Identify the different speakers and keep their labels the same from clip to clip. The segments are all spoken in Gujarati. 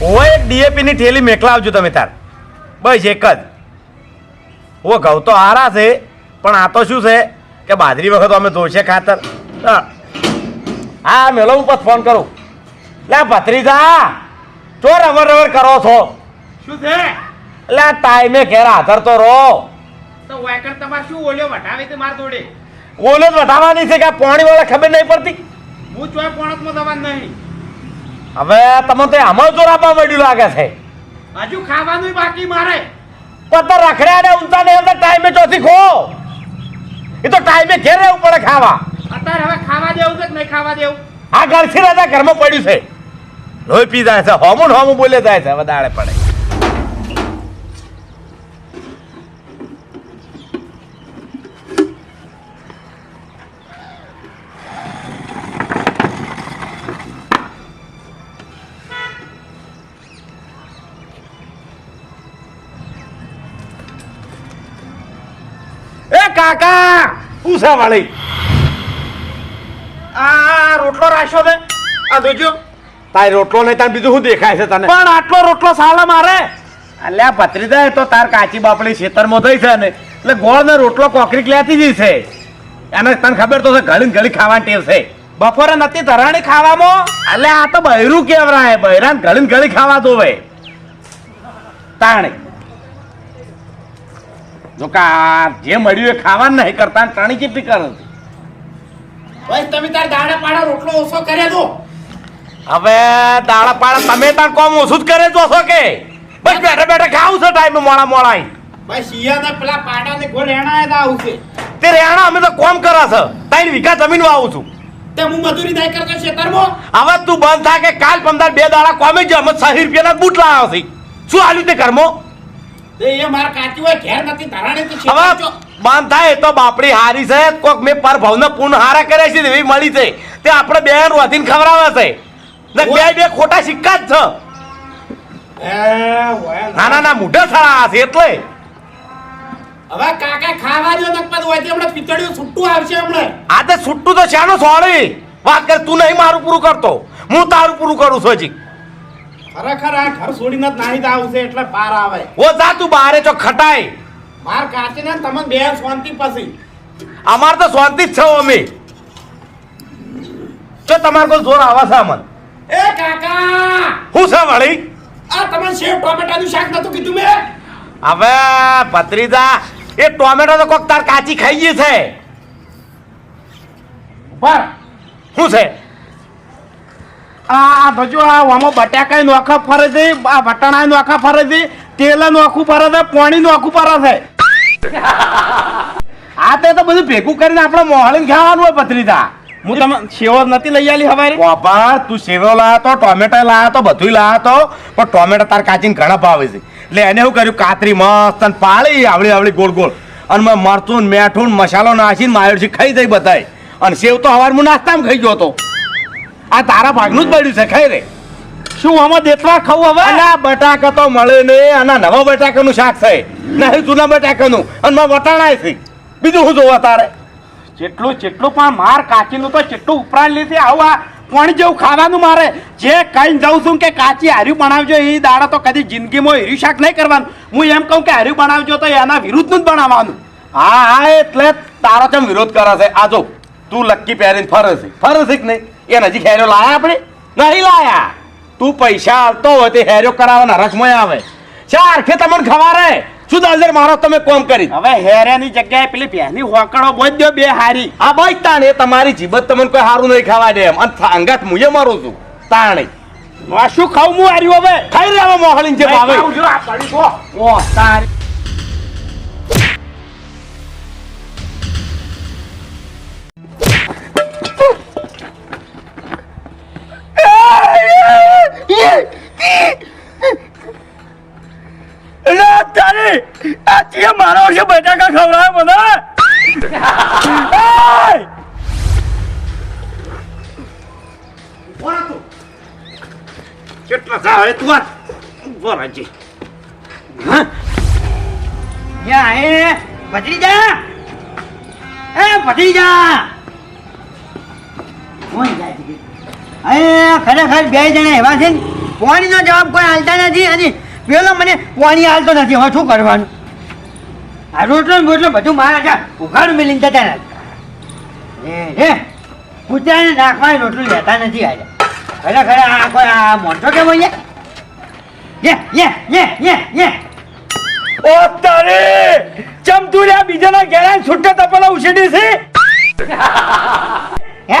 Speaker 1: ઓય એક ડીએપી ની થેલી મેકલાવજો તમે તાર. બસ એક જ. ઓ ઘઉં તો હારા છે પણ આ તો શું છે કે બાજરી વખત અમે ધોશે ખાતર. હા. મેલો હું પછી ફોન કરું. લે ભત્રીજા ચો રવર રવર કરો છો?
Speaker 2: શું છે?
Speaker 1: એટલે ટાઈમે ઘેર હાજર તો રહો.
Speaker 2: તો વાયકર તમારે શું ઓલ્યો વટાવે તે માર જોડે?
Speaker 1: ઓલો જ વટાવાની છે કે પાણી વાળા ખબર નહીં પડતી?
Speaker 2: હું ચોય પોણકમાં દવા નહીં.
Speaker 1: હવે તમે તો આમાં જોર આપવા લાગે છે.
Speaker 2: હજુ ખાવાનું બાકી મારે.
Speaker 1: પતર રખડ્યા ને ઊંચા ને એમને ટાઈમે ચોથી ખો. એ તો ટાઈમે ઘેર રહેવું પડે ખાવા.
Speaker 2: અત્યારે હવે ખાવા દેવું કે નહીં ખાવા દેવું?
Speaker 1: આ ઘરથી રાજા ઘરમાં પડ્યું છે. લોહી પી જાય છે હોમું હોમુ હોમું બોલે જાય છે હવે દાડે પડે. છે વાળી.
Speaker 2: આ રોટલો રાખ્યો ને આ જોજો.
Speaker 1: તારી રોટલો નહીં તાર બીજું શું દેખાય છે તને?
Speaker 2: પણ આટલો રોટલો સાલા મારે?
Speaker 1: અલ્યા પતરી દે તો તાર કાચી બાપડી ખેતરમાં થઈ છે ને. એટલે ગોળ ને રોટલો કોકરીક લેતી જઈ છે. એને તને ખબર તો છે ને ઘડી ખાવાની ટેવ છે.
Speaker 2: બપોરે નથી ધરાણી ખાવામાં?
Speaker 1: એટલે આ તો બૈરું કેવરાય બૈરાન ને ઘડી ખાવા દોવે તાણે. જો કે આ જે મળ્યું એ ખાવાનું નહીં કરતા ને ટાણી ચીપી કરે.
Speaker 2: ભાઈ તમે તાર દાડા પાડા રોટલો ઓછો કર્યા દો
Speaker 1: હવે દાડા પાડા તમે તાર કોમ ઓછું જ કરે જો છો કે? બસ બેઠા બેઠા ખાવું છે ટાઈમે મોડા મોડા
Speaker 2: ભાઈ શિયાના પેલા પાડા ને ગોળ આવું છે.
Speaker 1: તે રેણા અમે તો કોમ કરા છે. ત્રણ વીઘા જમીન વાવું છું.
Speaker 2: તે હું મજૂરી નહીં કરતો ખેતરમાં
Speaker 1: હવે તું બંધ થા કે કાલ પંદર બે દાડા કોમે જ અમે સાહી રૂપિયાના બૂટ લાવ્યો છે. શું આલ્યું તે ઘરમાં?
Speaker 2: તે એ મારા કાચી હોય ઘેર નથી ધરાણી તો
Speaker 1: હવે બંધ થાય તો બાપડી હારી છે. કોક મેં પર ભાવને પૂન હારા કર્યા છે એવી મળી છે. તે આપણે બેન વધીને ખવડાવે છે. ને બે બે ખોટા સિક્કા જ છે. ના ના. ના મોઢે છે એટલે.
Speaker 2: હવે કાકા ખાવા દો નકપત હોય તે હમણાં પિતળિયું છૂટું આવશે હમણાં.
Speaker 1: આ તે છૂટું તો શાનું સોળી. વાત કર તું નહીં મારું પૂરું કરતો. હું તારું પૂરું કરું છું હજી
Speaker 2: ખરેખર આ ઘર છોડીને જ નાહી આવશે એટલે પાર આવે.
Speaker 1: ઓ જા તું બારે ચો ખટાય.
Speaker 2: માર કાચીને તમે બે શાંતિ પછી.
Speaker 1: અમાર તો શાંતિ જ છે અમે. જો તમારે કોઈ જોર આવે છે અમન?
Speaker 2: એ કાકા!
Speaker 1: શું છે વળી?
Speaker 2: આ તમે સેવ ટોમેટાનું શાક નતું કીધું મેં?
Speaker 1: હવે ભત્રીજા એ ટોમેટો તો કોક તાર કાચી ખાઈ ગઈ છે.
Speaker 2: પર
Speaker 1: શું છે?
Speaker 2: આ ભજો આમાં બટાકા નોખા ફરે છે, આ વટાણા નોખા ફરે છે તેલ નોખું ફરે છે, પાણી નોખું ફરે છે.
Speaker 1: આ તે બધું ભેગું કરીને આપણે મોહળીને ખાવાનું હોય
Speaker 2: સેવો નથી લઈ આલી હવારે?
Speaker 1: બાપા, તું સેવો લાયો તો, ટોમેટો લાયો તો બધું લાયો તો, પણ ટોમેટો તાર કાચીને ઘણા ભાવે છે. એટલે એને શું કર્યું? કાતરી મસ્ત અને પાળી આવડી આવડી ગોળ ગોળ. અને મેં મરચું મેઠું મસાલો નાખીને માયોડથી ખાઈ જઈ બધાય. અને સેવ તો હવાર હું નાસ્તામાં ખાઈ ગયો તો આ તારા ભાગનું જ પડ્યું છે ખાઈ રે.
Speaker 2: શું આમાં દેતવા ખાવ હવે?
Speaker 1: આ બટાકા તો મળે ને આના નવા બટાકાનું શાક છે. નહીં જૂના બટાકાનું. અને માં વટાણાય છે. બીજું શું જોવા તારે?
Speaker 2: જેટલું જેટલું પણ માર કાચીનું તો જેટલું ઉપરાણ લીધી આવવા પણ જેવું ખાવાનું મારે. જે કઈ જાઉં છું કે કાચી હાર્યું બનાવજો એ દાડા તો કદી જિંદગીમાં હીર્યું શાક નહીં કરવાનું. હું એમ કહું કે હાર્યું બનાવજો તો એના વિરુદ્ધનું જ બનાવવાનું.
Speaker 1: હા હા એટલે તારો કેમ વિરોધ કરે છે? આ જો તું લક્કી પહેરીને ફરે છે. ફરે છે કે નહીં? એ નજીક હેરો લાયા આપણે? નહીં લાયા. તું પૈસા આવતો હોય તે હેરો કરાવવાના રસમય આવે. ચાર કે તમને ખવારે. શું દાદર મારો તમે કોમ કરી?
Speaker 2: હવે હેરેની જગ્યાએ પેલી પહેલી હોકડો બોજ દો બે હારી.
Speaker 1: આ ભાઈ તાણે તમારી જીબત તમને કોઈ સારું નહીં ખાવા દે એમ. અને અંગાત મુયે મારું છું. તાણે.
Speaker 2: શું ખાવું હું હાર્યું હવે?
Speaker 1: ખાઈ રહ્યા મોહલિંગ જે ભાવે. ઓ તારી
Speaker 3: બે જણા એવા છે ને પાણીનો જવાબ કોઈ હાલતા નથી અને પેલો મને પાણી હાલતો નથી. હવે શું કરવાનું? આ રોટલો ને બોટલો બધું મારા ત્યાં ઉઘાડું મેલીને જતા નથી હે કૂતરાને નાખવાની રોટલું લેતા નથી આજે ખરેખર આ કોઈ આ મોટો કેમ હોય યે યે યે યે યે.
Speaker 4: ઓ તારે ચમ તું રે બીજાના ઘેરા છૂટે તપેલા ઉછેડી છે
Speaker 3: હે?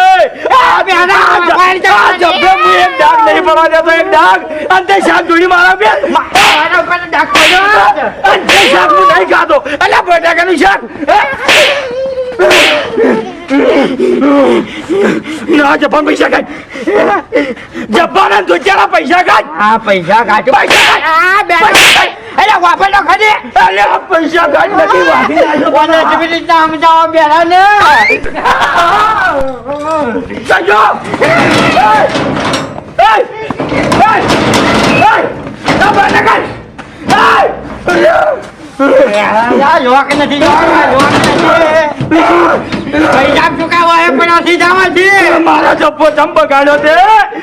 Speaker 3: બે
Speaker 4: એક ડાઘ નહીં પડવા દેતો એક ડાઘ. અને તે શાક જોડી મારા બે.
Speaker 3: મારા ઉપર ડાક પડ્યો.
Speaker 4: અને તે શાક હું નહીં ખાતો અલ્યા બટાકાનું શાક. ના જબ્બાન પૈસા કાઢ. જબ્બાન તું જરા પૈસા કાઢ?
Speaker 3: આ પૈસા કાઢ.
Speaker 4: પૈસા કાઢ.
Speaker 3: આ અરે અલ્યા વાપરતો ખરી
Speaker 4: અરે પૈસા કાઢ નથી વાગી નાખ્યો
Speaker 3: કોને કેવી રીતના સમજાવો બેરા ને
Speaker 4: સજો! Hey!
Speaker 3: આ નથી જોવા, નથી. નથી જવાથી.
Speaker 4: મારા જબ્બો ચમ બગાડ્યો તે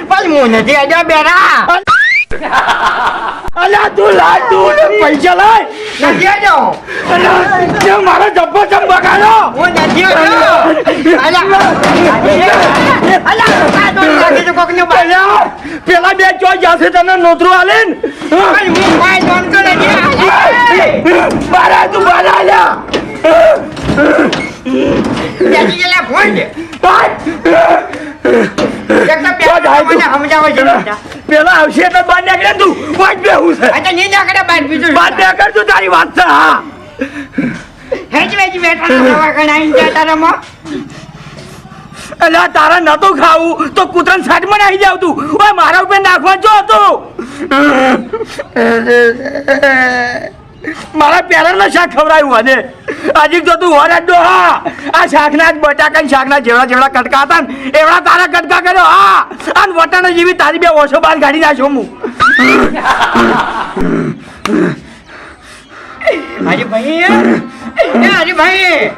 Speaker 3: પણ હું નથી આજે બેરા
Speaker 4: અલા તું લાય તું પૈસા લાય
Speaker 3: નથી આજો.
Speaker 4: અલ્યા મારા જબ્બો ચમ બગાડ્યો
Speaker 3: હું નથી આજો. છે
Speaker 4: પેલા બે ચો જાશે તને નોતરું
Speaker 3: નથી.
Speaker 4: મારા તું મારા
Speaker 3: ત્યાંથી ફોન. મને.
Speaker 4: પેલા આવશે બાર નીકળે તું. છે.
Speaker 3: બાર બીજું
Speaker 4: બાર નીકળ તું તારી વાત છે હા.
Speaker 3: હેજ વેજ બેઠા ના દવાખાને આવીને જતા
Speaker 4: તારા નતું ખાવું તો કૂતરાને સાટમાં નાખી જાવ તું. ઓય મારા ઉપર નાખવા જો તો. મારા પેલા શાક ખવડાયું અને હજી તો તું હોર ડો હા. આ શાકના જ બટાકા શાકના જેવડા જેવડા કટકા હતા ને, એવડા તારા કટકા કર્યો, હા. અને વટાણા જેવી તારી બે ઓછો બાર કાઢી નાખ્યો હું.
Speaker 3: હરીભાઈ એ ભાઈ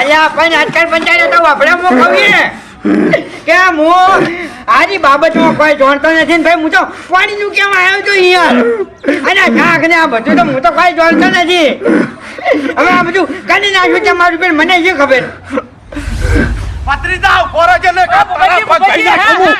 Speaker 3: અલ્યા પણ આજકાલ પંચાયત તો વાપરા મો ખવીએ હું આની બાબતમાં કોઈ જાણતો નથી ભાઈ, હું તો પાણીનું કેમ આવ્યો છું અહીંયા? અને શાક ને આ બધું તો હું તો કોઈ જાણતો નથી. હવે આ બધું કરી નાખ્યું છે મારું બેન મને શું ખબર?
Speaker 1: પતરી કાપ નાખું. હું.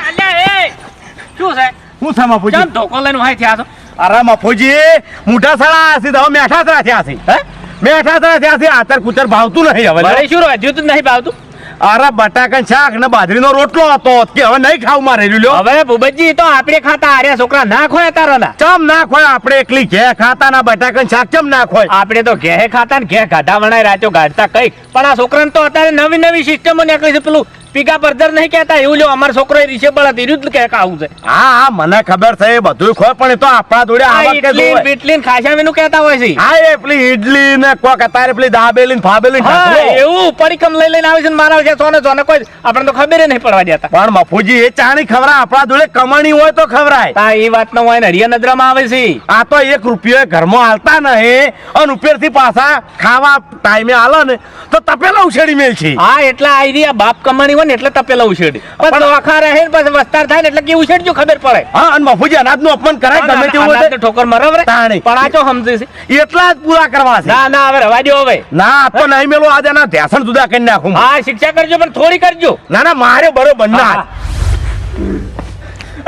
Speaker 5: શું છે?
Speaker 1: હું છે મફુજી?
Speaker 5: ચમ ધોકો લઈને વાય થયા છો?
Speaker 1: અરે મફુજી મોટા સળા હશે તો મેઠા સળા થયા છે હે? મેઠા સળા થયા છે આતર કુતર ભાવતું નહીં હવે
Speaker 5: શું રહ્યું તું નહીં ભાવતું?
Speaker 1: અરે બટાકા શાક ને બાજરીનો રોટલો હતો કે હવે નહીં ખાવ મારે લ્યો
Speaker 5: હવે ભૂપતજી તો આપણે ખાતા આર્યા છોકરા ના ખોય તારા
Speaker 1: ચમ ના ખોય? આપણે એકલી ઘે ખાતા ના બટાકા શાક ચમ ના ખોય?
Speaker 5: આપણે તો ઘે ખાતા ને ઘે ગાઢા વણાય રાચો ગાઢતા કઈ પણ આ છોકરાને તો અત્યારે નવી નવી સિસ્ટમો નીકળી છે. પેલું પીકા બર્ધર નહીં કહેતા એવું લ્યો અમારા છોકરો રિસેબલ હતી એનું જ કે આવું છે.
Speaker 1: હા હા મને ખબર છે એ બધું ખોર પણ એ તો આપણા જોડે આવક કે જોવે.
Speaker 5: ખાસા મેનું કહેતા હોય છે.
Speaker 1: હા એ પેલી ઇડલી ને કોક અતારે પેલી દાબેલી ને ફાબેલી
Speaker 5: હા. એવું પરિકમ લઈ લઈને આવે છે ને મારા છે સોને સોને કોઈ આપણે તો ખબર નહીં પડવા દેતા.
Speaker 1: પણ મફુજી એ ચાણી ખવરાય આપણા જોડે કમાણી હોય તો ખવરાય
Speaker 5: તા એ વાત નો હોય ને હરિયા નજરામાં આવે છે.
Speaker 1: આ તો એક રૂપિયો ઘરમાં હાલતા નહીં અને ઉપરથી પાછા ખાવા ટાઈમે હાલે ને તો તપેલા ઉછેડી મેલ છે.
Speaker 5: હા એટલે આ બાપ કમાણી હોય ને એટલે તપેલા ઉછેડી પણ દવાખા રહે ને પછી વસ્તાર થાય ને એટલે કે ઉછેડજો ખબર પડે.
Speaker 1: હા અને મફુજી અનાજનું અપમાન કરાય ગમે તેવું હોય
Speaker 5: ઠોકર મરાવે
Speaker 1: તાણી.
Speaker 5: પણ આ તો સમજી છે.
Speaker 1: એટલા જ પૂરા કરવા છે.
Speaker 5: ના ના હવે રવા દો હવે.
Speaker 1: ના તો નહીં મેલો આજે ના ધ્યાસણ જુદા કરી નાખું
Speaker 5: હા. શિક્ષા કરજો પણ થોડી કરજો.
Speaker 1: ના ના મારે બરોબર ના.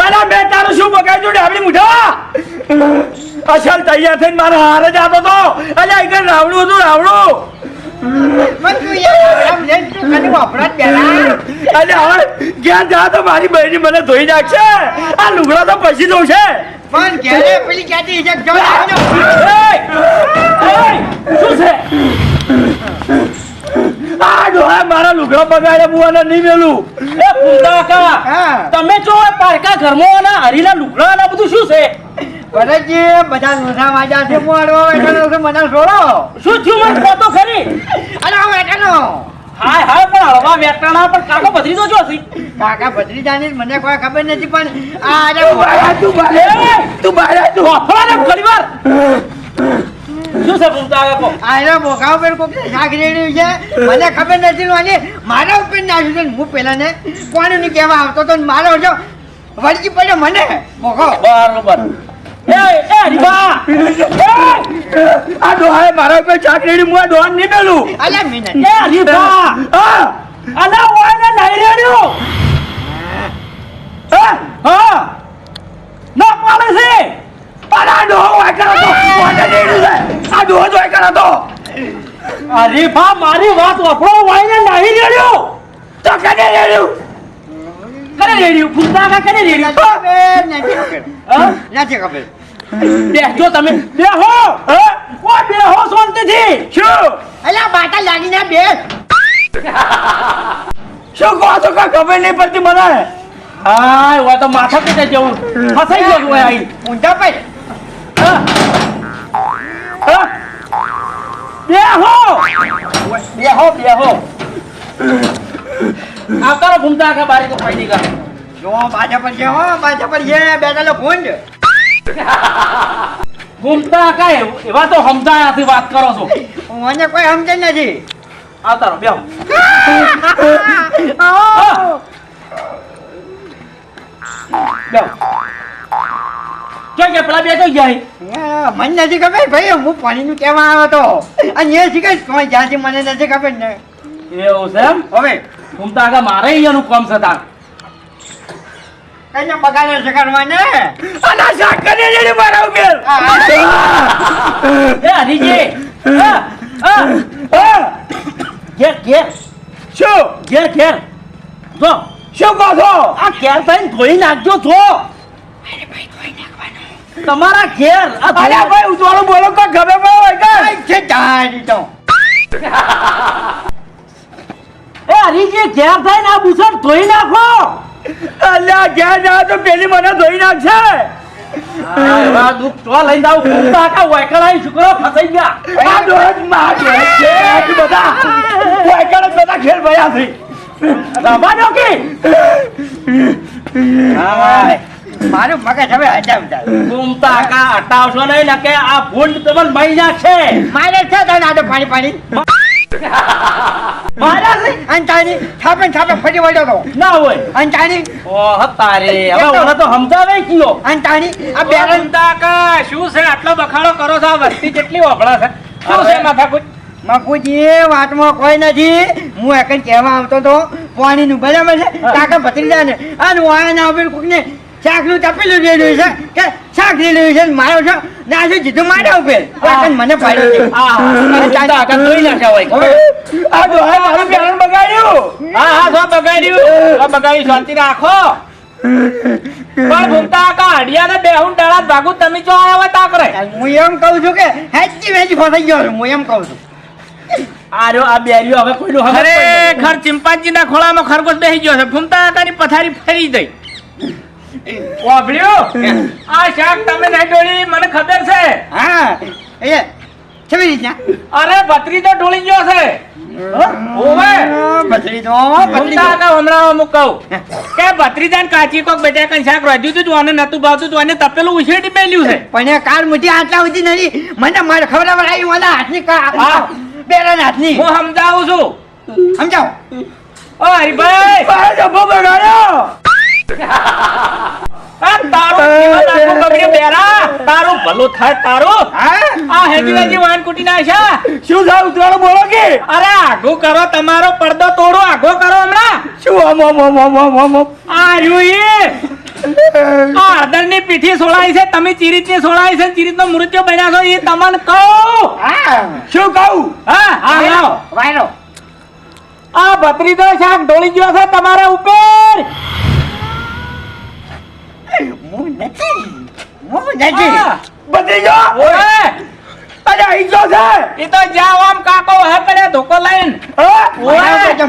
Speaker 4: અરે મેં તારું શું બગાડ્યું ડાબડી મુઠા? અસલ તૈયાર થઈને મારા હારે જ આવતો તો. અલ્યા એક રાવડું હતું રાવડું અને હવે ક્યાં જા તો મારી બહેની મને ધોઈ નાખશે. આ લુગડા તો પછી ધોવું છે.
Speaker 3: પણ ક્યારે પેલી ક્યાંથી ઇજેક્ટ જો!
Speaker 4: શું છે? આ ડોહા મારા લુગડા બગાડે બુવાને નહીં મેલું.
Speaker 6: એ પૂંતા તમે જો પારકા ઘરમાં હરીના લુગડા બધું શું છે?
Speaker 3: ભરતજી બધા છે હું અડવા બેઠેલો છું મને છોડો.
Speaker 4: શું થયું મને કહો તો ખરી?
Speaker 3: અરે આ બેઠેલો.
Speaker 4: હાય હાય પણ હળવા વેટાણા પણ કાકો બદલી તો જો હશે
Speaker 3: કાકા ભત્રીજાની મને કોઈ ખબર નથી પણ આ અરે
Speaker 4: તું બારે તું બારે તું વાપરા ને ઘણી શું છે ભૂમતા કાકો
Speaker 3: આનો મોઘા ઉપર કોક શાક રેડ્યું છે. મને ખબર નથી અને મારા ઉપર નાખ્યું છે હું પેલા ને કોણ કહેવા આવતો તો મારો જો વળગી પડ્યો મને. મોઘો
Speaker 4: બરોબર. આ ડોહાએ મારા ઉપર ચાકરેડી મુઆ ડોહાને નહીં મેલું.
Speaker 3: અલ્યા મિનટ
Speaker 4: એ હરીબા હા. અલા ઓને નહીં રેડ્યો. હા. હા. ના પાડે છે. પણ આ ડોહો વાય કરો તો ઓને રેડ્યું છે? આ ડોહો જ વાય કરો તો. અરે બા મારી વાત વફળો વાયને નહીં રેડ્યો. તો કને રેડ્યું? કને રેડ્યું? ફૂલતા કને રેડ્યું?
Speaker 3: નથી ખબર નથી ખબર.
Speaker 4: બેસજો તમે બેહો હે! ઓ બેહો શાંતિથી! શું?
Speaker 3: અલ્યા બાટા લાગીને બે.
Speaker 4: શું કહો છો? કા ખબર નહીં પડતી મને. હાય વા તો માથા પીતે જવું. ફસાઈ ગયો હું આઈ
Speaker 3: ઊંધા
Speaker 4: હા. બેહો બેહો બેહો આ તારો ઘૂમતા આખા બારી તો પડી ગયા
Speaker 3: જો બાજા પર છે હો બાજા પર છે બેઠેલો ભૂંડ.
Speaker 4: ઘૂમતા કાય એવા તો સમજાયાથી વાત કરો છો.
Speaker 3: મને કોઈ સમજે નથી.
Speaker 4: આવતા રહો બેહો. બેહો. જોઈ પેલા બે જોઈ ગયા
Speaker 3: મને નથી ખબર ભાઈ હું પાણીનું કહેવા આવ્યો તો અને એ શીખે કોઈ જ્યાંથી મને નથી ખબર ને.
Speaker 4: એવું છે એમ?
Speaker 3: હવે.
Speaker 4: આગા મારે અહીંયાનું કામ છે તાર.
Speaker 3: કઈને બગાડે છે કરવા ને
Speaker 4: અલા શાક મારા ઉપર એ હરીજી. હા. હા. હા. ઘેર ઘેર. શું? ઘેર ઘેર. જો. શું કહો છો? આ ઘેર થઈને ધોઈ નાખજો છો તમારા ઘેર. ભાઈ ઉજવાળું બોલો તો ગમે હોય
Speaker 3: આઈ છે તારી તો.
Speaker 4: એ હરીજી ઘેર થઈને આ બુસર ધોઈ નાખો. અલ્યા ઘેર જા તો પેલી મને ધોઈ નાખશે. આ દુઃખ તો લઈને જાવ કુંતા કા વાયકડા શુક્ર ફસાઈ ગયા. આ દોડમાં છે બધા. વાયકડા બધા ખેલ ભયા છે. રવાનો કે
Speaker 3: મારું મગજ હવે હજામ જાય
Speaker 4: કા હટાવશો નહીં ને કે આ ભૂંડ તમને મહિના છે
Speaker 3: મારે છે તને આડો પાણી પાણી.
Speaker 4: મારા છે
Speaker 3: અંતાની છાપે છાપે ફરી વળ્યો તો.
Speaker 4: ના હોય.
Speaker 3: અંતાની
Speaker 4: ઓહ તારે હવે ઓને તો સમજાવે કયો
Speaker 3: અંતાની આ બેરન
Speaker 4: કુંતા શું છે? આટલો બખાડો કરો છો? આ વસ્તી કેટલી વફળા છે? શું છે માથાકૂટ?
Speaker 3: વાતમાં કોઈ નથી. હું એક કેવા કહેવા આવતો તો પાણીનું બરાબર છે. કાકા ભત્રીજા ને અને વાયના ઉપર કોકને શાકનું તપેલું રેડ્યું છે કે શાક રેડ્યું છે મારો છો ને આજે જીધું માર્યા ઉપર મને પાડ્યો છે
Speaker 4: મારું બેરણ બગાડ્યું હા હા શું બગાડ્યું આ શાંતિ રાખો પણ ભૂમતા કા હડિયા ને ભાગું તમે જો આયા હોય તા
Speaker 3: હું એમ કહું છું કે હેચી વેચી ગયો છું હું એમ કહું છું
Speaker 4: આરો આ બેર્યો હવે કોઈનું ખરેખર ચિંપાંજી ના ખોળામાં ખરગોશ બેસી ગયો છે પથારી ફરી ગઈ વાભળ્યું આ શાક તમે નહીં ડોળી મને ખબર છે.
Speaker 3: હા એ કેવી રીતના?
Speaker 4: અરે ભત્રી તો ડોળી ગયો છે. ઓવે
Speaker 3: ભત્રી તો
Speaker 4: ભૂમતા કા હમણાં હું કહું. કે ભત્રીજાન કાચી કોક બેટા કઈ શાક રાખ્યું હતું આને નતું ભાવતું તું આને તપેલું ઉછેટી મેલ્યું છે.
Speaker 3: પણ કાલ મુઠી આટલા સુધી નથી મને મારે ખબર આવી મને હાથની બેરાન હાથની.
Speaker 4: હું સમજાવું છું.
Speaker 3: સમજાવો.
Speaker 4: ઓ હરીભાઈ! બગાડ્યો. આ તારું ભલું થાય તારું. આ હેજી વાન કુટી નાખ્યા. શું થાય? ઉતરાણું બોલો કે? અરે આઘો કરો તમારો પડદો તોડો આઘો કરો હમણાં. શું આમ આમ આમ આમ આમ આમ આ એ. આ હળદરની પીઠી સોળાઈ છે તમે ચીરીતની સોળાઈ છે ચીરીતનો મૃત્યુ બન્યા છો એ તમને કહું. શું કહું? હા હા લાવો
Speaker 3: વાયરો.
Speaker 4: આ ભત્રીજો શાક ઢોળી ગયો છે તમારા ઉપર.
Speaker 3: હું નથી. હું નથી.
Speaker 4: ઓએ અરે આઈ ગયો છે. એ તો જાવ આમ કાકો હે પડે ધોકો લઈને.
Speaker 3: તો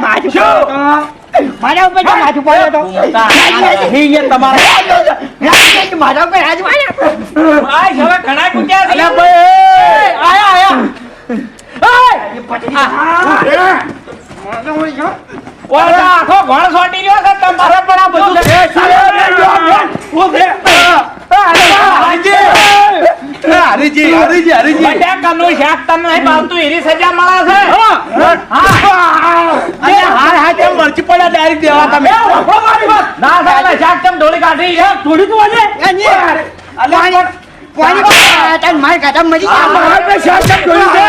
Speaker 3: મારી ઉપર તો માથું પડ્યો તો.
Speaker 5: અહીં એ તમારા
Speaker 3: મારા ઉપર હાથ માર્યો
Speaker 5: હવે ઘણા કુટ્યા છે.
Speaker 2: અલ્યા ભાઈ
Speaker 5: આયા આયા. ઓલા આખો ઘણ સોટી છે તમારે પણ આ બધું
Speaker 2: એ સાહેબ, હરીજી હરીજી હરીજી હરીજી
Speaker 5: બધા કનું શાક તમને નહીં ભાવતું એની સજા મળે છે
Speaker 2: અરે હાર હાર કેમ મરચી પડ્યા ડાયરેક્ટ દેવા તમે
Speaker 5: ના સાહેબ શાક તમ ઢોળી કાઢી છે થોડી તું આજે
Speaker 3: પાણી પાણી તન માર કાઢા મરી ગયા
Speaker 2: મારે શાક કેમ જોયું છે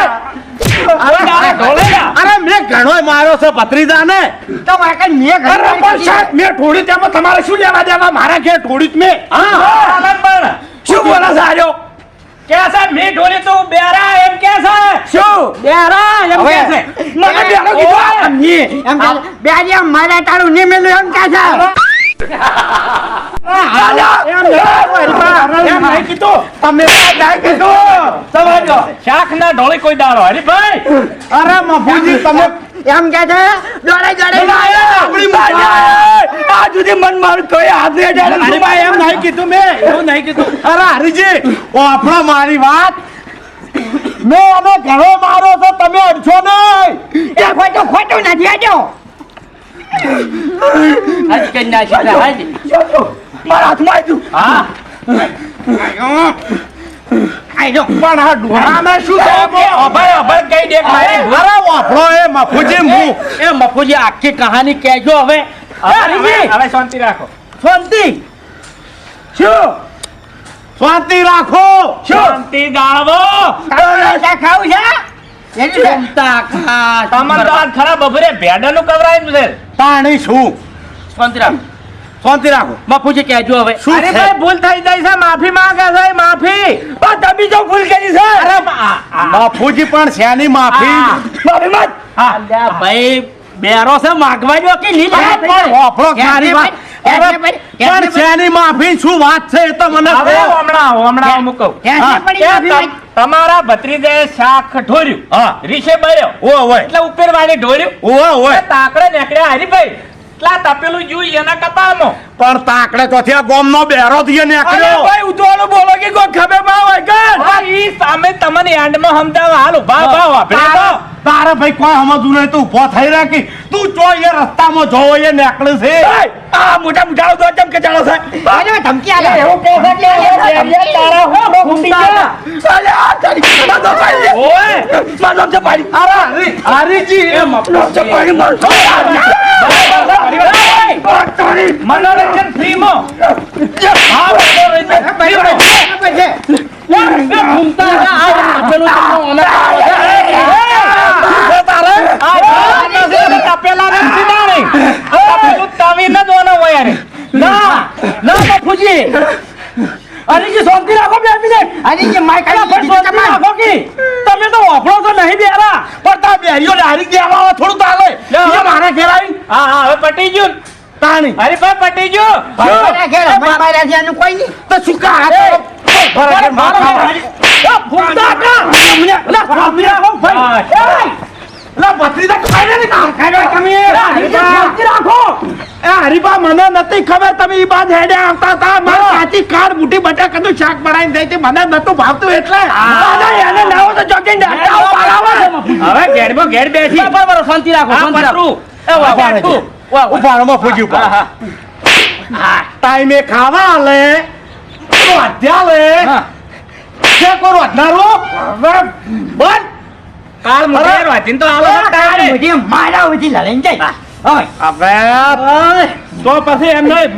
Speaker 2: અરે મેં માર્યો છે ભત્રીજાને.
Speaker 3: તો મેં
Speaker 2: મેં ઠોડી તેમાં તમારે શું લેવા દેવા? મારા ઘેર ઠોડી મેં. હા.
Speaker 5: આનંદ
Speaker 2: શું બોલે છે આર્યો
Speaker 5: કે છે મેં ઢોળી તું બેરા એમ કે છે.
Speaker 2: શું?
Speaker 5: બેરા એમ કે છે.
Speaker 2: મને બેનો કીધું
Speaker 3: એમ કે બે આજે મારા તારું નહીં મેલું એમ કે છે.
Speaker 2: એમ નહીં કીધું. તમે નહીં કીધું.
Speaker 5: સમજો. શાક ના ઢોળી કોઈ દાડો. હરીભાઈ
Speaker 2: અરે મફુજી તમે
Speaker 3: એમ કે છે દોડે દોડે
Speaker 2: આપણી મારી આ જુદી મન મારું હાથે અડાડે.
Speaker 3: અરે ભાઈ, એમ નહીં
Speaker 2: કીધું મેં એવું નહીં કીધું. અરે હરીજી ઓ આપણો મારી વાત. મેં અમે ઘણો મારો તો તમે અડશો નહીં.
Speaker 3: એ ખોટું ખોટું નથી આજો
Speaker 5: આજ કઈ ના છે હાજી
Speaker 2: મારા હાથમાં આવ્યું
Speaker 5: હા
Speaker 2: મફુજી
Speaker 5: આખી કહાની કેજો હવે! હવે શાંતિ રાખો
Speaker 2: શાંતિ શું શાંતિ રાખો
Speaker 5: શાંતિ જાળવો
Speaker 3: ખાવું છે
Speaker 2: પાણી શું?
Speaker 5: શાંતિ રાખો.
Speaker 2: શાંતિ રાખો.
Speaker 5: મફુજી કહેજો હવે.
Speaker 2: શું
Speaker 5: અરે ભાઈ ભૂલ થઈ જાય છે. માફી માંગે છે માફી.
Speaker 2: પણ તમે જો ભૂલ કરી છે.
Speaker 5: અરે આ- આ-
Speaker 2: બાપુજી પણ શેની માફી. માફી માંગ.
Speaker 5: અલ્યા ભાઈ બેરો છે માગવા જો કે લીલા
Speaker 2: પણ વાત? પણ શેની માફી. શું વાત છે એ તો મને
Speaker 5: હવે હમણાં હમણાં હું કહું.
Speaker 2: હા,
Speaker 5: તમારા ભત્રીજાએ શાક ઠોર્યું
Speaker 2: હા.
Speaker 5: રીશે બળ્યો.
Speaker 2: ઓ હોય
Speaker 5: એટલે ઉપર વાળી ઢોર્યું
Speaker 2: ઓ હોય
Speaker 5: તાકડે નીકળ્યા હરીભાઈ. એટલા તપેલું જોઈ એના કપાળમાં
Speaker 2: પણ તાકડે તો ત્યાં ગોમનો બેરો થયો નીકળ્યો.
Speaker 5: ભાઈ ઉતવાળું બોલો કે કોઈ ખબે ના હોય કે? ઈ સામે તમને એન્ડમાં સમજાવ. હાલો ઊભા ઊભા આપણે તો
Speaker 2: તારે ભાઈ કોઈ સમજવું નહીં તું ઊભો થઈ રાખી તું જો એ રસ્તામાં જોવો એ નેકળે છે આ મોટા મોટા તો ચમ કે ચાલો છે
Speaker 3: આજો ધમકી આલે
Speaker 5: એવું કહે છે કે એ તારા હું ખૂટી ગયા
Speaker 2: અરે આ તારી માધો પાડી
Speaker 5: ઓય
Speaker 2: માધો છે પાડી અરે હરી હરીજી એ મપલો છે પાડી માર
Speaker 5: મનોરંજન ફ્રીમાં હા ફ્રીમાં
Speaker 3: બરાબર છે
Speaker 5: આ તપેલું તમને ઓનર અરેજી શાંતિ રાખો બે મિનિટ
Speaker 3: અરે જે માર
Speaker 5: અલા,
Speaker 3: કાઢી
Speaker 5: પણ
Speaker 3: દીધું
Speaker 5: શાંતિ રાખો કી. તમે તો વાપરો છો નહીં બેરા
Speaker 2: પણ તા બેરીઓ ડાયરી દેવા થોડું ચાલે એ મારા ઘેર આવી
Speaker 5: હા હા હવે પટી ગયું
Speaker 2: તાણી
Speaker 5: અરે ભાઈ પટી ગયું
Speaker 3: મારા ઘેર છે આનું કોઈ નહીં
Speaker 2: તો શું કા હાથ ઘેર માર
Speaker 5: હા.
Speaker 2: લા ભત્રીજા ખાઈને ને કામ. ખાડો તમે.
Speaker 5: શાંતિ રાખો.
Speaker 2: એ હરીબા મને નથી ખબર તમે ઈ બાદ હેડે આવતા હતા. મારી કાચી કાર મોટી બટાકાનું શાક બનાવીને દઈ હતી. મને નતું ભાવતું એટલે. અને એને લાવો તો જોકીને ડાટાઓ પાડાવે
Speaker 5: હવે ઘેડમાં ઘેડ બેસી. બરાબર શાંતિ રાખો શાંતિ રાખો. એ વાહ. વાહ,
Speaker 2: ફૂજી. ટાઈમે ખાવા લે રોધ્યા લે
Speaker 5: હા.
Speaker 2: છે? હવે બંધ.
Speaker 5: કાલ મુજે
Speaker 2: અરે.
Speaker 5: તો આવો તો
Speaker 3: મુજે મારા ઉધી લડાઈને જાય. હવે
Speaker 2: હવે તો પછી એમ નહીં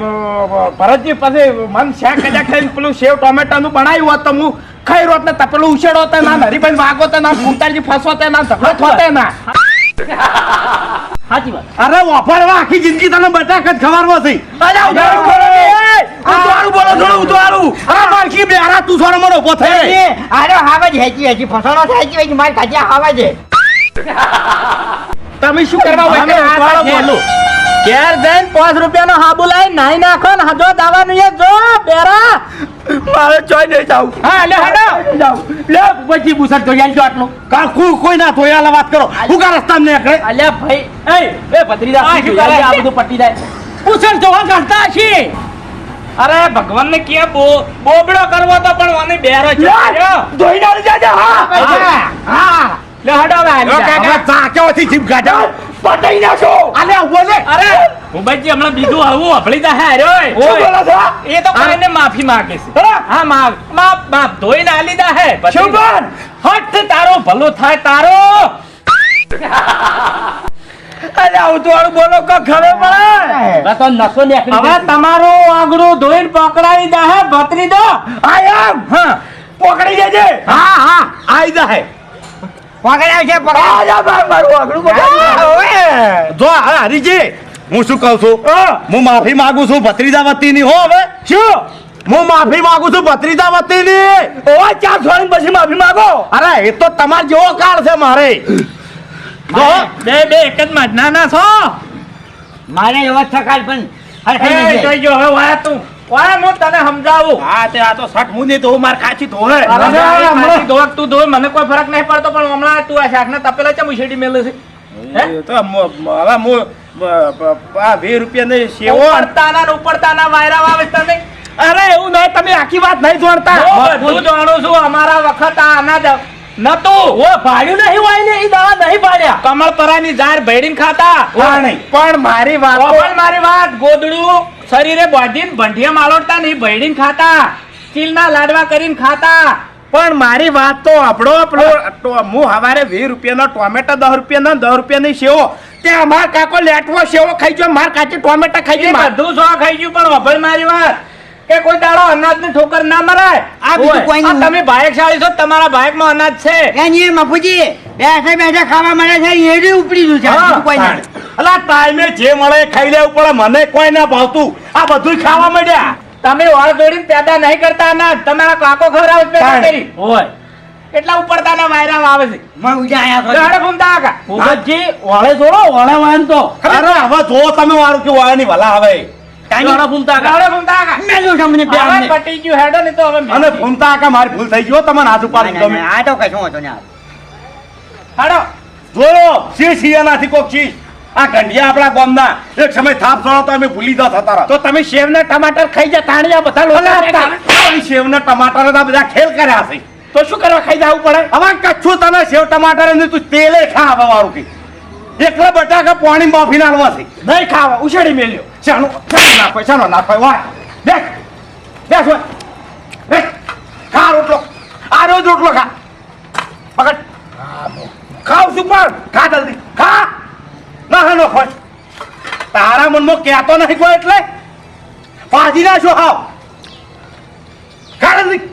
Speaker 2: ભરતજી પછી મન શાક કદાચ ખાઈને પેલું સેવ ટોમેટાનું બનાવ્યું હોત તો હું ખાઈ રોત ને તપેલું ઉછેડો તે ના હરીભાઈ વાગો તે ના કુંતાલજી ફસવો તે ના ઝઘડો થોતે ના.
Speaker 5: સાચી વાત.
Speaker 2: અરે વાપરવા આખી જિંદગી તને બટાકા જ ખવારવો છે. ઉતારું બોલો ને. ઉતારું બોલો થોડું ઉતારું અરે મારખી અરે તું સોનો મને
Speaker 3: પોથે અરે હાવે જ હેચી હેચી. ફસાણો થાય છે એટલે મારે હાવા છે
Speaker 2: તમે શું કરવા હોય બોલો.
Speaker 5: બોલું ઘેર જઈને પાંચ રૂપિયાનો હાબુ લાવી નાઈ નાખો ને હજો દાવાનું એ જો બેરા.
Speaker 2: મારે જોઈ નહીં જાવ
Speaker 5: હા લે હડો. જાવ લે પછી બુસટ જોઈ આલજો આટલું.
Speaker 1: કાકુ કોઈ ના થોયા વાત કરો. હું કા રસ્તા ને કરે
Speaker 5: અલ્યા ભાઈ. એ એ ભત્રીજા
Speaker 2: આ
Speaker 5: શું
Speaker 2: કરે?
Speaker 5: આ બધું પટી જાય. બુસર જોવા કાઢતા છીએ અરે ભગવાન ને કે બો બોબડો કરવો તો પણ મને બેરો છે.
Speaker 2: ધોઈ ના જાજે હા.
Speaker 5: હા. હા લે હડો હવે હાલી જા.
Speaker 1: ચાક્યાઓથી જીભ કાઢો.
Speaker 2: પટાઈ નાખો.
Speaker 1: ઊભો ને
Speaker 5: અરે ઉબાજી હમણાં બીજું આવું હે
Speaker 2: શું બોલો છો?
Speaker 5: એ તો કોઈને માફી માંગે છે. હા માફ માફ માફ ધોઈને આલી દા હે.
Speaker 2: શુભન
Speaker 5: હટ તારો ભલો થાય તારો.
Speaker 2: અરે આવું બોલો કો ખબર પડે?
Speaker 5: તો નસો હવે તમારું આંગળું ધોઈને પકડાવી દા હે ભત્રી દો.
Speaker 2: આઈ એમ?
Speaker 1: હા.
Speaker 2: પકડી જજે.
Speaker 1: હા હા આઈ જાય
Speaker 3: પકડાવ છે
Speaker 2: આ જા મારું આગળ
Speaker 3: હા,
Speaker 1: જો હરીજી હું શું કહું છું? હું. માફી માંગુ છું ભત્રીજા વતીની હો હવે.
Speaker 2: શું?
Speaker 1: હું માફી માંગુ છું ભત્રીજા વતીની
Speaker 2: ઓ ચાર છોડીને પછી માફી માંગો.
Speaker 1: અરે એ તો તમાર જેવો કાળ છે મારે. જો.
Speaker 5: બે બે એક જ માં. ના ના છો.
Speaker 3: મારે એવો થકાલ પણ હરખાઈ
Speaker 5: જોઈ જો હવે વાયા તું. વાય હું તને સમજાવું.
Speaker 2: હા તે આ તો સટ નહીં તો માર કાચી તો હે
Speaker 5: અરે
Speaker 1: અરે,
Speaker 5: મારી
Speaker 1: હમણાં-
Speaker 5: માસી ધોક તું ધોય મને કોઈ ફરક નહીં પડતો પણ હમણાં તું આ શાકને તપેલા ચમ ઉછેડી મેલે છે? હે?
Speaker 2: તો હવે મો બ- રૂપિયા ને સેવો.
Speaker 5: ઉપડતાના ઉપડતાના વાયરા વાવે તમે.
Speaker 2: અરે એવું નહીં તમે આખી વાત નહીં જોડતા
Speaker 5: હું જાણું છું અમારા વખત આ અનાજ નતું ઓ ભાડ્યું નહીં હોય ને એ દાડા નહીં ભાડ્યા. કમળપરાની જાર ભેડીને ખાતા.
Speaker 2: પણ મારી વાત તો-
Speaker 5: ઓપન મારી વાત ગોદડું શરીરે બાંધીને ભંઠિયા માલોડતા નહીં ભેડીને ખાતા. ચીલના લાડવા કરીને ખાતા.
Speaker 2: પણ મારી વાત તો આપણો આપણો હું હવારે વીસ રૂપિયાનો ટોમેટો દસ રૂપિયાનો દસ રૂપિયાની સેવો. તે અમાર કાકો લેટવો સેવો ખાઈ ગયો માર કાચી ટોમેટા ખાઈ ગયો
Speaker 5: બધું સો ખાઈ ગયું પણ વભલ મારી વાત. કે કોઈ દાડો અનાજની ઠોકર ના મરાય.
Speaker 3: આ બીજું કોઈ નહીં.
Speaker 5: તમે ભાયકશાળી છો તમારા ભાયકમાં અનાજ છે.
Speaker 3: એની મફુજી બેઠા બેઠા ખાવા મળે છે એડી ઉપડી ગયું છે બીજું કોઈ નહીં.
Speaker 1: અલા ટાઈમે જે મળે ખાઈ લેવું પડે મને કોઈ ના ભાવતું. આ બધું ખાવા મળ્યા
Speaker 5: તમે વાળ જોડીને પેદા નહીં કરતા અનાજ. તમારા કાકો ખવડાવે પેદા કરી. હોય એટલા ઉપડતાના વાયરા આવે છે
Speaker 3: મને ઉજા આયા
Speaker 5: લે, ફૂમતા કાકા. ભૂપતજી, વાળે જોડો, વાળે વાયન તો.
Speaker 1: અરે હવે જો તમે વાળું કે વાળની ભલા હવે
Speaker 5: હાડે ફૂમતા હવે
Speaker 3: પ્યારને.
Speaker 5: પટી ગયું હેડો ને તો હવે
Speaker 1: અને. ફૂમતા મારી ભૂલ થઈ ગયો તમને હાથ
Speaker 3: ના,
Speaker 1: ઉપાડી
Speaker 3: ના,
Speaker 1: તમે
Speaker 3: આ તો કશું નહીં.
Speaker 5: હાડો.
Speaker 1: જોયો શી શિયાનાથી કોક શી આ ગંઢિયા આપણા ગામના એક સમય થાપ થયો તો અમે ભૂલી દો થતા
Speaker 2: તો તમે સેવના ટમાટર ખાઈ જા તાણી બધા લોકો
Speaker 1: સેવ ને ટમાટર ના બધા ખેલ કર્યા છે
Speaker 2: તો શું કરવા ખાઈ જવું પડે?
Speaker 1: હવે કચ્છું તને સેવ ટમાટર ને તું તેલે ખાવા વાળું કે. એકલા બટાકા પાણી બાફી નાખવા છે.
Speaker 2: નહીં ખાવા ઉછેડી મેલ્યો.
Speaker 1: ચાલો ચાલો નાખો ચાલો નાખો વાય દેખ દેખ દેખ ખા રોટલો. આ રોજ રોટલો ખા. પકડ. ખાવ છું પણ ખા જલ્દી. ખા. ના હા નો ખોજ તારા મનમાં કહેતો નહીં કોઈ એટલે? પાજી ના છો હાવ ખા જલ્દી.